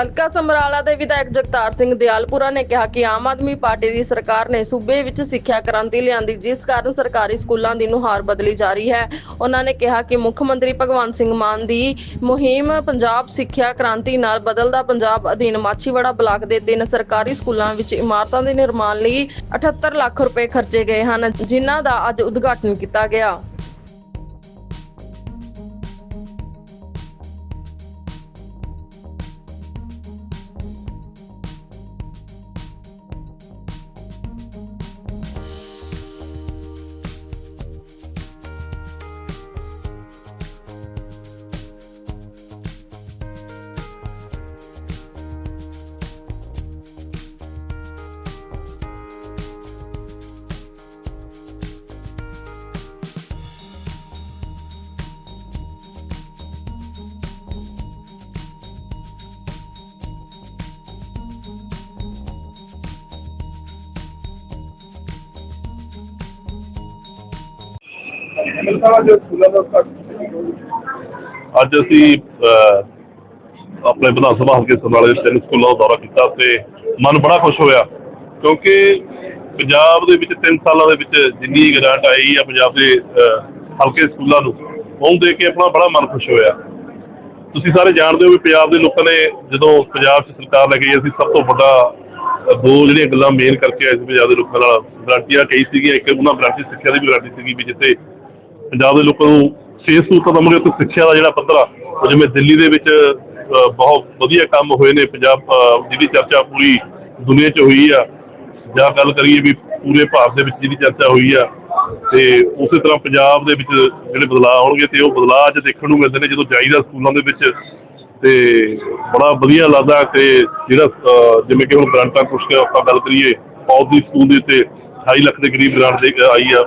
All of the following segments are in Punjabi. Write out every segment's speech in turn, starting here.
ਹਲਕਾ ਸਮਰਾਲਾ ਦੇ ਵਿਧਾਇਕ ਜਗਤਾਰ ਸਿੰਘ ਦਿਆਲਪੁਰਾ ਨੇ ਕਿਹਾ ਕਿ ਆਮ ਆਦਮੀ ਪਾਰਟੀ ਦੀ ਸਰਕਾਰ ਨੇ ਸੂਬੇ ਵਿੱਚ ਸਿੱਖਿਆ ਕ੍ਰਾਂਤੀ ਲਿਆਂਦੀ, ਜਿਸ ਕਾਰਨ ਸਰਕਾਰੀ ਸਕੂਲਾਂ ਦੀ ਨੁਹਾਰ ਬਦਲੀ ਜਾ ਰਹੀ ਹੈ। ਉਹਨਾਂ ਨੇ ਕਿਹਾ ਕਿ ਮੁੱਖ ਮੰਤਰੀ ਭਗਵੰਤ ਸਿੰਘ ਮਾਨ ਦੀ ਮੁਹਿੰਮ ਪੰਜਾਬ ਸਿੱਖਿਆ ਕ੍ਰਾਂਤੀ ਨਾਲ ਬਦਲਦਾ ਪੰਜਾਬ ਅਧੀਨ ਮਾਛੀਵਾੜਾ ਬਲਾਕ ਦੇ ਤਿੰਨ ਸਰਕਾਰੀ ਸਕੂਲਾਂ ਵਿੱਚ ਇਮਾਰਤਾਂ ਦੇ ਨਿਰਮਾਣ ਲਈ 78 ਲੱਖ ਰੁਪਏ ਖਰਚੇ ਗਏ ਹਨ, ਜਿਨ੍ਹਾਂ ਦਾ ਅੱਜ ਉਦਘਾਟਨ ਕੀਤਾ ਗਿਆ। ਅੱਜ ਅਸੀਂ ਆਪਣੇ ਵਿਧਾਨ ਸਭਾ ਹਲਕੇ ਸਮਰਾਲੇ ਦੇ ਤਿੰਨ ਸਕੂਲਾਂ ਦਾ ਦੌਰਾ ਕੀਤਾ ਤੇ ਮਨ ਬੜਾ ਖੁਸ਼ ਹੋਇਆ ਕਿਉਂਕਿ ਪੰਜਾਬ ਦੇ ਵਿੱਚ 3 ਸਾਲਾਂ ਦੇ ਵਿੱਚ ਜਿੰਨੀ ਗ੍ਰਾਂਟ ਆਈ ਆ ਪੰਜਾਬ ਦੇ ਹਲਕੇ ਸਕੂਲਾਂ ਨੂੰ ਉਹ ਦੇਖ ਕੇ ਆਪਣਾ ਬੜਾ ਮਨ ਖੁਸ਼ ਹੋਇਆ। ਤੁਸੀਂ ਸਾਰੇ ਜਾਣਦੇ ਹੋ ਵੀ ਪੰਜਾਬ ਦੇ ਲੋਕਾਂ ਨੇ ਜਦੋਂ ਪੰਜਾਬ 'ਚ ਸਰਕਾਰ ਲੈ ਕੇ ਅਸੀਂ ਸਭ ਤੋਂ ਵੱਡਾ ਦੋ ਜਿਹੜੀਆਂ ਗੱਲਾਂ ਮੇਨ ਕਰਕੇ ਆਏ ਸੀ ਪੰਜਾਬ ਦੇ ਲੋਕਾਂ ਨਾਲ। ਗਰੰਟੀਆਂ ਕਹੀ ਸੀਗੀਆਂ, ਇੱਕ ਉਹਨਾਂ ਗਰੰਟੀ ਸਿੱਖਿਆ ਦੀ ਵੀ ਗਰੰਟੀ ਸੀਗੀ ਵੀ ਜਿੱਥੇ ਪੰਜਾਬ ਦੇ ਲੋਕਾਂ ਨੂੰ ਸਿਹਤ ਸਹੂਲਤਾਂ ਦਵਾਂਗੇ ਤੇ ਸਿੱਖਿਆ ਦਾ ਜਿਹੜਾ ਪੱਧਰ ਆ ਉਹ ਜਿਵੇਂ ਦਿੱਲੀ ਦੇ ਵਿੱਚ ਬਹੁਤ ਵਧੀਆ ਕੰਮ ਹੋਏ ਨੇ ਪੰਜਾਬ ਅਹ, ਜਿਹਦੀ ਚਰਚਾ ਪੂਰੀ ਦੁਨੀਆ 'ਚ ਹੋਈ ਆ। ਜਾਂ ਗੱਲ ਕਰੀਏ ਵੀ ਪੂਰੇ ਭਾਰਤ ਦੇ ਵਿੱਚ ਜਿਹਦੀ ਚਰਚਾ ਹੋਈ ਆ ਤੇ ਉਸੇ ਤਰ੍ਹਾਂ ਪੰਜਾਬ ਦੇ ਵਿੱਚ ਜਿਹੜੇ ਬਦਲਾਅ ਆਉਣਗੇ ਤੇ ਉਹ ਬਦਲਾਅ ਅੱਜ ਦੇਖਣ ਨੂੰ ਮਿਲਦੇ ਨੇ ਜਦੋਂ ਜਾਈਦਾ ਸਕੂਲਾਂ ਦੇ ਵਿੱਚ। ਤੇ ਬੜਾ ਵਧੀਆ ਲੱਗਦਾ ਤੇ ਜਿਹੜਾ ਜਿਵੇਂ ਕਿ ਹੁਣ ਗ੍ਰਾਂਟਾਂ ਕੁਛ ਆਪਾਂ ਗੱਲ ਕਰੀਏ ਫੌਜੀ ਸਕੂਲ ਦੇ ਉੱਤੇ 28 ਲੱਖ ਦੇ ਕਰੀਬ ਗ੍ਰਾਂਟ ਦੇ ਆਈ ਆ।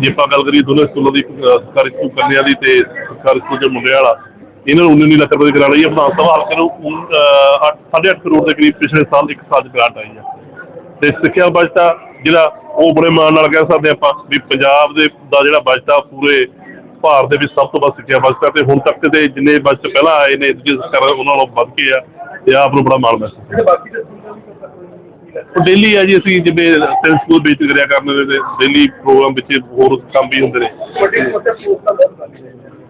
ਜੇ ਆਪਾਂ ਗੱਲ ਕਰੀਏ ਦੋਨੋਂ ਸਕੂਲਾਂ ਦੀ ਸਰਕਾਰੀ ਸਕੂਲ ਕੰਨਿਆਂ ਦੀ ਤੇ ਸਰਕਾਰੀ ਸਕੂਲ ਦੇ ਮੁੰਡਿਆਂ ਵਾਲਾ, ਇਹਨਾਂ ਨੂੰ 19 ਲੱਖ ਰੁਪਏ ਦੀ ਗ੍ਰਾਂਟ ਆਈ ਆ। ਵਿਧਾਨ ਸਭਾ ਹਲਕੇ ਨੂੰ 8.5 ਕਰੋੜ ਦੇ ਕਰੀਬ ਪਿਛਲੇ ਸਾਲ ਇੱਕ ਸਾਲ 'ਚ ਗ੍ਰਾਂਟ ਆਈ ਆ। ਤੇ ਸਿੱਖਿਆ ਬਜਟ ਆ, ਜਿਹੜਾ ਉਹ ਬੜੇ ਮਾਣ ਨਾਲ ਕਹਿ ਸਕਦੇ ਆਪਾਂ ਵੀ ਪੰਜਾਬ ਦੇ ਦਾ ਜਿਹੜਾ ਬਜਟ ਆ ਪੂਰੇ ਭਾਰਤ ਦੇ ਵਿੱਚ ਸਭ ਤੋਂ ਵੱਧ ਸਿੱਖਿਆ ਬਜਟ ਆ। ਤੇ ਹੁਣ ਤੱਕ ਦੇ ਜਿੰਨੇ ਬਜਟ ਪਹਿਲਾਂ ਆਏ ਨੇ ਦੂਜੇ ਸਰਕਾਰਾਂ ਉਹਨਾਂ ਨਾਲੋਂ ਵੱਧ ਕੇ ਆ, ਤੇ ਆਪ ਨੂੰ ਬੜਾ ਮਾਣ ਮਹਿਸੂਸ ਉਹ ਡੇਲੀ ਆ ਜੀ ਅਸੀਂ ਜਿਵੇਂ ਤਿੰਨ ਸਕੂਲ ਵਿੱਚ ਕਰਿਆ ਕਰਨ ਦੇ ਡੇਲੀ ਪ੍ਰੋਗਰਾਮ ਵਿੱਚ ਹੋਰ ਕੰਮ ਵੀ ਹੁੰਦੇ ਨੇ।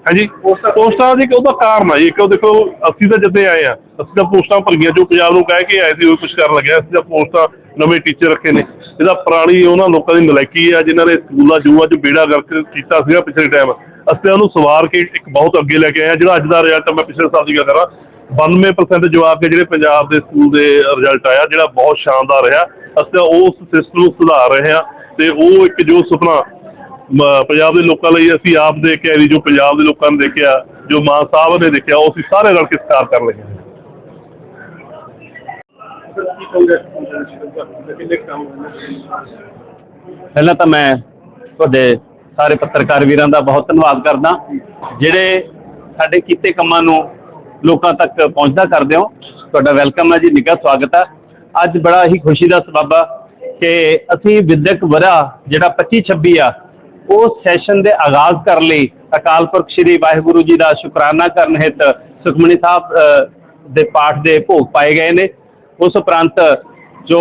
ਹਾਂਜੀ ਪੋਸਟਾਂ ਦੀ ਉਹਦਾ ਕਾਰਨ ਆ ਜੀ ਉਹ ਦੇਖੋ ਅਸੀਂ ਤਾਂ ਜਿੱਦੇ ਆਏ ਆ ਅਸੀਂ ਤਾਂ ਪੋਸਟਾਂ ਭਰੀਆਂ ਜੋ ਪੰਜਾਬ ਨੂੰ ਕਹਿ ਕੇ ਆਏ ਸੀ ਉਹ ਕੁਝ ਕਰਨ ਲੱਗਿਆ ਅਸੀਂ ਤਾਂ ਪੋਸਟਾਂ ਨਵੇਂ ਟੀਚਰ ਰੱਖੇ ਨੇ। ਇਹਦਾ ਪੁਰਾਣੀ ਉਹਨਾਂ ਲੋਕਾਂ ਦੀ ਨਲਾਇਕੀ ਆ ਜਿਨ੍ਹਾਂ ਨੇ ਸਕੂਲਾਂ ਜੂਆਂ 'ਚ ਬੇੜਾ ਗਰਕ ਕੀਤਾ ਸੀਗਾ ਪਿਛਲੇ ਟਾਈਮ ਅਸੀਂ ਉਹਨੂੰ ਸਵਾਰ ਕੇ ਇੱਕ ਬਹੁਤ ਅੱਗੇ ਲੈ ਕੇ ਆਏ ਆ ਜਿਹੜਾ ਅੱਜ ਦਾ ਰਿਜ਼ਲਟ ਮੈਂ ਪਿਛਲੇ ਸਾਲ ਦੀ ਗੱਲ ਕਰਾਂ। 92% ਜਵਾਬ ਕੇ ਜਿਹੜੇ ਪੰਜਾਬ ਦੇ ਸਕੂਲ ਦੇ ਰਿਜ਼ਲਟ ਆਇਆ, ਜਿਹੜਾ ਬਹੁਤ ਸ਼ਾਨਦਾਰ ਰਿਹਾ। ਅਸੀਂ ਤਾਂ ਉਸ ਸਿਸਟਮ ਨੂੰ ਸੁਧਾਰ ਰਹੇ ਹਾਂ ਤੇ ਉਹ ਇੱਕ ਜੋ ਸੁਪਨਾ ਪੰਜਾਬ ਦੇ ਲੋਕਾਂ ਲਈ ਅਸੀਂ ਆਪ ਦੇ ਕੇ ਜੋ ਪੰਜਾਬ ਦੇ ਲੋਕਾਂ ਨੇ ਦੇਖਿਆ, ਜੋ ਮਾਨ ਸਾਹਿਬ ਨੇ ਦੇਖਿਆ, ਉਹ ਅਸੀਂ ਸਾਰੇ ਰਲ ਕੇ ਸਕਾਰ ਕਰ ਲਏ ਪਹਿਲਾਂ ਤਾਂ ਮੈਂ ਤੁਹਾਡੇ ਸਾਰੇ ਪੱਤਰਕਾਰ ਵੀਰਾਂ ਦਾ ਬਹੁਤ ਧੰਨਵਾਦ ਕਰਦਾ, ਜਿਹੜੇ ਸਾਡੇ ਕੀਤੇ ਕੰਮਾਂ ਨੂੰ ਲੋਕਾਂ ਤੱਕ ਪਹੁੰਚਦਾ ਕਰਦੇ ਹੋ। ਤੁਹਾਡਾ ਵੈਲਕਮ ਹੈ ਜੀ, ਨਿੱਘਾ ਸਵਾਗਤ ਹੈ। ਅੱਜ ਬੜਾ ਹੀ ਖੁਸ਼ੀ ਦਾ ਸਬਬ ਆ ਕਿ ਅਸੀਂ ਵਿਦਿਅਕ ਵਰਾ ਜਿਹੜਾ 25 26 ਆ, ਉਹ ਸੈਸ਼ਨ ਦੇ ਆਗਾਜ਼ ਕਰਨ ਲਈ ਅਕਾਲ ਪੁਰਖ ਸ੍ਰੀ ਵਾਹਿਗੁਰੂ ਜੀ ਦਾ ਸ਼ੁਕਰਾਨਾ ਕਰਨ ਹਿਤ ਸੁਖਮਨੀ ਸਾਹਿਬ ਦੇ ਪਾਠ ਦੇ ਭੋਗ ਪਾਏ ਗਏ ਨੇ। ਉਸ ਉਪਰੰਤ ਜੋ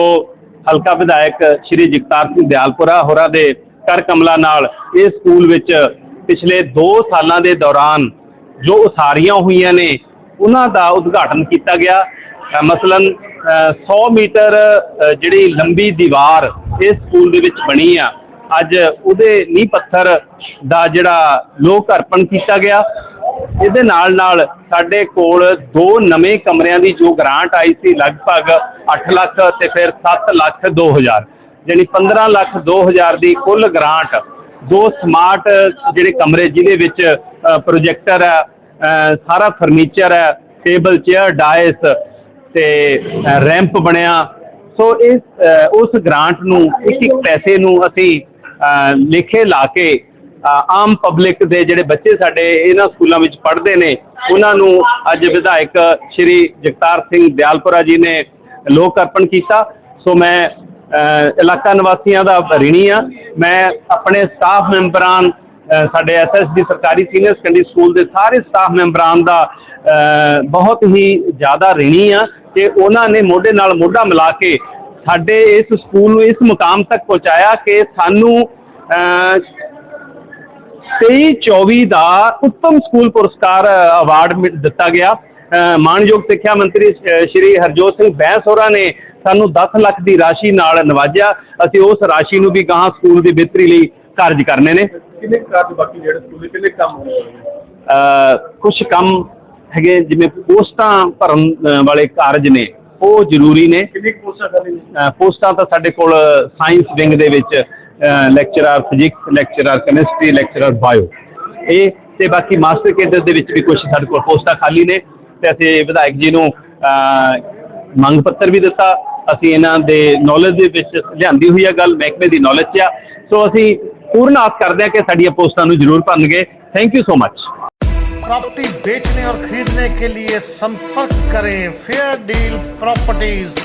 ਹਲਕਾ ਵਿਧਾਇਕ ਸ਼੍ਰੀ ਜਗਤਾਰ ਸਿੰਘ ਦਿਆਲਪੁਰਾ ਹੋਰਾਂ ਦੇ ਕਰ ਕਮਲਾ ਨਾਲ ਇਹ ਸਕੂਲ ਵਿੱਚ ਪਿਛਲੇ 2 ਸਾਲਾਂ ਦੇ ਦੌਰਾਨ ਜੋ ਉਸਾਰੀਆਂ ਹੋਈਆਂ ਨੇ ਉਹਨਾਂ ਦਾ ਉਦਘਾਟਨ ਕੀਤਾ ਗਿਆ। ਮਸਲਨ ਅ, 100 ਮੀਟਰ ਜਿਹੜੀ ਲੰਬੀ ਦੀਵਾਰ ਇਸ ਸਕੂਲ ਦੇ ਵਿੱਚ ਬਣੀ ਆ। ਅੱਜ ਉਹਦੇ ਨੀਂਹ ਪੱਥਰ ਦਾ ਜਿਹੜਾ ਲੋਕ ਅਰਪਣ ਕੀਤਾ ਗਿਆ। ਇਹਦੇ ਨਾਲ ਨਾਲ ਸਾਡੇ ਕੋਲ ਦੋ ਨਵੇਂ ਕਮਰਿਆਂ ਦੀ ਜੋ ਗ੍ਰਾਂਟ ਆਈ ਸੀ ਲਗਭਗ 8 ਲੱਖ ਤੇ ਫਿਰ 7 ਲੱਖ 2000 ਯਾਨੀ 15 ਲੱਖ 2000 ਦੀ ਕੁੱਲ ਗ੍ਰਾਂਟ। ਦੋ ਸਮਾਰਟ ਜਿਹੜੇ ਕਮਰੇ ਜਿਹਦੇ ਵਿੱਚ ਪ੍ਰੋਜੈਕਟਰ ਹੈ ਸਾਰਾ ਫਰਨੀਚਰ ਹੈ, ਟੇਬਲ, ਚੇਅਰ, ਡਾਇਸ ਤੇ ਰੈਂਪ ਬਣਿਆ। ਸੋ ਇਸ ਉਸ ਗ੍ਰਾਂਟ ਨੂੰ, ਇੱਕ ਇੱਕ ਪੈਸੇ ਨੂੰ ਅਸੀਂ ਲੇਖੇ ਲਾ ਕੇ ਆਮ ਪਬਲਿਕ ਦੇ ਜਿਹੜੇ ਬੱਚੇ ਸਾਡੇ ਇਹਨਾਂ ਸਕੂਲਾਂ ਵਿੱਚ ਪੜ੍ਹਦੇ ਨੇ, ਉਹਨਾਂ ਨੂੰ ਅੱਜ ਵਿਧਾਇਕ ਸ਼੍ਰੀ ਜਗਤਾਰ ਸਿੰਘ ਦਿਆਲਪੁਰਾ ਜੀ ਨੇ ਲੋਕ ਅਰਪਣ ਕੀਤਾ। ਸੋ ਮੈਂ ਇਲਾਕਾ ਨਿਵਾਸੀਆਂ ਦਾ ਰਿਣੀ ਆ ਮੈਂ ਆਪਣੇ ਸਟਾਫ ਮੈਂਬਰਾਂ ਸਾਡੇ ਐਸਐਸਡੀ ਸਰਕਾਰੀ ਸੀਨੀਅਰ ਸੈਕੰਡਰੀ ਸਕੂਲ ਦੇ ਸਾਰੇ ਸਟਾਫ ਮੈਂਬਰਾਂ ਦਾ ਬਹੁਤ ਹੀ ਜ਼ਿਆਦਾ ਰਿਣੀ ਆ ਕਿ ਉਹਨਾਂ ਨੇ ਮੋਢੇ ਨਾਲ ਮੋਢਾ ਮਿਲਾ ਕੇ ਸਾਡੇ ਇਸ ਸਕੂਲ ਨੂੰ ਇਸ ਮੁਕਾਮ ਤੱਕ ਪਹੁੰਚਾਇਆ ਕਿ ਸਾਨੂੰ ਅਹ, 23-24 ਦਾ ਉੱਤਮ ਸਕੂਲ ਪੁਰਸਕਾਰ ਅਵਾਰਡ ਦਿੱਤਾ ਗਿਆ। ਅ, ਮਾਣਯੋਗ ਸਿੱਖਿਆ ਮੰਤਰੀ ਸ਼੍ਰੀ ਹਰਜੋਤ ਸਿੰਘ ਬੈਂਸ ਹੋਰਾਂ ਨੇ ਸਾਨੂੰ 10 ਲੱਖ ਦੀ ਰਾਸ਼ੀ ਨਾਲ ਨਵਾਜਿਆ। ਅਸੀਂ ਉਸ ਰਾਸ਼ੀ ਨੂੰ ਵੀ ਗਾਹਾਂ ਸਕੂਲ ਦੀ ਬਿਹਤਰੀ ਲਈ ਕਾਰਜ ਕਰਨੇ ਨੇ। ਕਿੰਨੇ ਕਾਰਜ ਬਾਕੀ ਜਿਹੜੇ ਸਕੂਲ ਦੇ ਕਿੰਨੇ ਕੰਮ ਕੁਝ ਕੰਮ ਹੈਗੇ ਜਿਵੇਂ ਪੋਸਟਾਂ ਭਰਨ ਵਾਲੇ ਕਾਰਜ ਨੇ ਉਹ ਜ਼ਰੂਰੀ ਨੇ। ਕਿੰਨੇ ਕੋਰਸਾਂ ਕਰਨੇ ਨੇ? ਅ, ਪੋਸਟਾਂ ਤਾਂ ਸਾਡੇ ਕੋਲ ਸਾਇੰਸ ਵਿੰਗ ਦੇ ਵਿੱਚ lecturer physics lecturer chemistry lecturer bio ਇਹ ਤੇ ਬਾਕੀ ਮਾਸਟਰ ਕੇਡਰ ਦੇ ਵਿੱਚ ਵੀ ਕੁਝ ਸਾਡੇ ਕੋਲ ਪੋਸਟਾਂ ਖਾਲੀ ਨੇ। ਤੇ ਅਸੀਂ ਵਿਧਾਇਕ ਜੀ ਨੂੰ ਮੰਗ ਪੱਤਰ ਵੀ ਦਿੱਤਾ। ਅਸੀਂ ਇਹਨਾਂ ਦੇ ਨੌਲੇਜ ਦੇ ਵਿੱਚ ਲਿਆਂਦੀ ਹੋਈ ਹੈ ਗੱਲ ਮਹਿਕਮੇ ਦੀ ਨੌਲੇਜ 'ਚ ਆ। ਸੋ ਅਸੀਂ ਪੂਰਨ ਆਸ ਕਰਦੇ ਹਾਂ ਕਿ ਸਾਡੀਆਂ ਪੋਸਟਾਂ ਨੂੰ ਜ਼ਰੂਰ ਭਰਨਗੇ thank you so much property बेचने और खरीदने के लिए संपर्क करें फेयर डील प्रॉपर्टीज